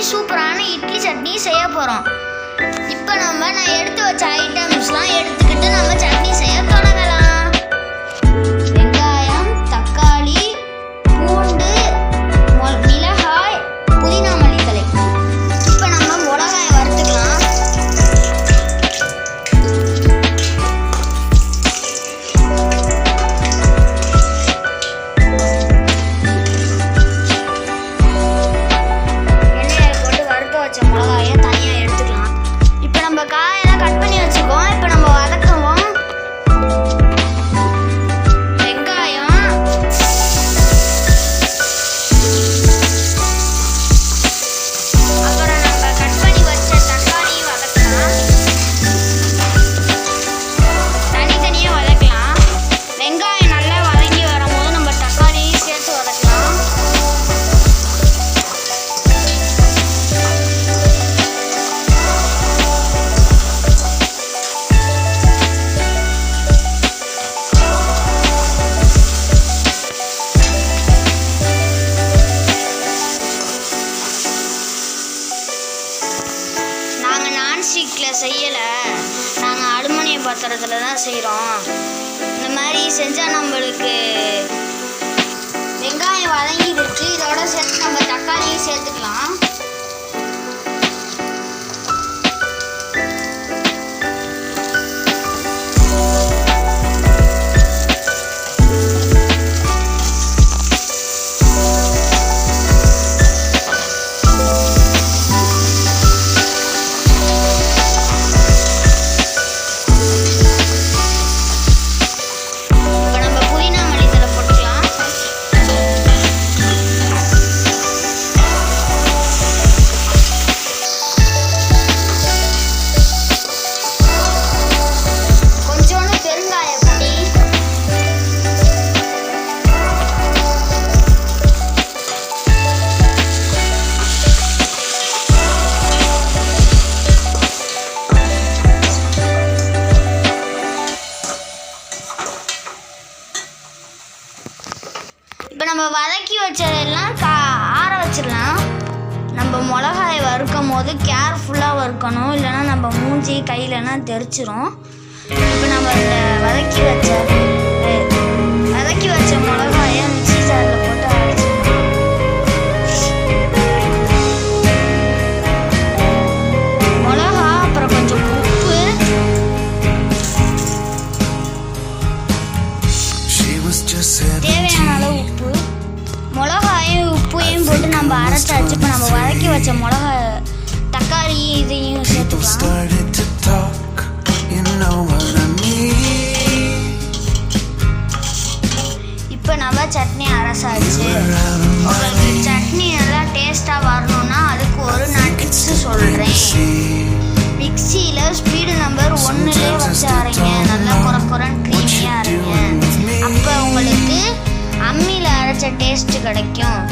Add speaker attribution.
Speaker 1: மாதிரி சூப்பரான இட்லி சட்னி செய்ய போகிறோம் இப்போ நம்ம நான் எடுத்து வச்ச ஐட்டம்ஸ்லாம் எடுத்துக்கிட்டு நம்ம சட்னி செய்ய தொடங்க watching. நான்ஸ்டிக்கில் செய்யலை. நாங்கள் அலுமினிய பாத்திரத்தில் தான் செய்கிறோம் இந்த மாதிரி செஞ்சால் நம்மளுக்கு வெங்காயம் வதங்கிடுச்சு. இதோட சேர்த்து நம்ம தக்காளியும் சேர்த்துக்கலாம். வதக்கி வச்சதெல்லாம் கா ஆற வச்சிடலாம். நம்ம மிளகாயை வறுக்கும் போது கேர்ஃபுல்லாக வறுக்கணும். இல்லைன்னா நம்ம மூஞ்சி கையிலலாம் தெரிச்சிரும். இப்போ நம்ம இந்த வதக்கி வச்ச வதக்கி வச்ச மிளகா நம்ம அரைச்சாச்சு இப்போ நம்ம வதக்கி வச்ச மிளகா தக்காளி இதையும். இப்போ நம்ம சட்னி அரைச்சாச்சு உங்களுக்கு. சட்னி நல்லா டேஸ்ட்டாக வரணும்னா அதுக்கு ஒரு நான் டிப்ஸ் சொல்கிறேன். மிக்சியில் ஸ்பீடு நம்பர் ஒன்றுலேயே வச்சு அரைங்க. நல்லா குறை குறைன்னு க்ரீமியாக அரைங்க. அப்போ உங்களுக்கு அம்மியில் அரைச்ச டேஸ்ட் கிடைக்கும்.